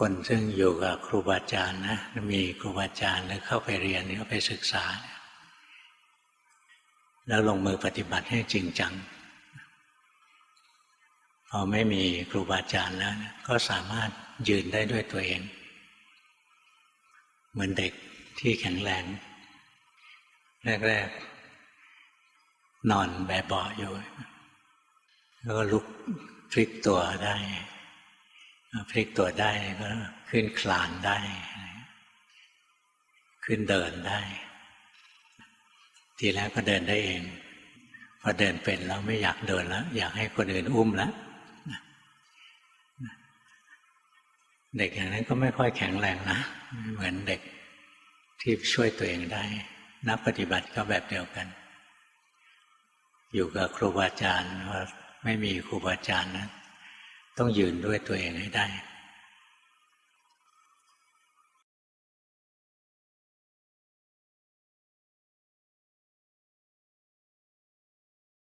คนซึ่งอยู่กับครูบาอาจารย์นะมีครูบาอาจารย์แล้วเข้าไปเรียนเข้าไปศึกษา แล้วลงมือปฏิบัติให้จริงจัง พอไม่มีครูบาอาจารย์แล้วก็สามารถยืนได้ด้วยตัวเอง เหมือนเด็กที่แข็งแรง แรกๆ นอนแบบเบาอยู่ แล้วก็ลุกพลิกตัวได้ พลิกตัวได้ก็ขึ้นคลานได้ ขึ้นเดินได้ ทีแรกก็เดินได้เอง พอเดินเป็นแล้วไม่อยากเดินแล้ว อยากให้คนอื่นอุ้มแล้วเด็กอย่างนั้นก็ไม่ค่อยแข็งแรงนะเหมือนเด็กที่ช่วยตัวเองได้ นักปฏิบัติก็แบบเดียวกัน อยู่กับครูบาอาจารย์ว่าไม่มีครูบาอาจารย์นะ ต้องยืนด้วยตัวเองให้ได้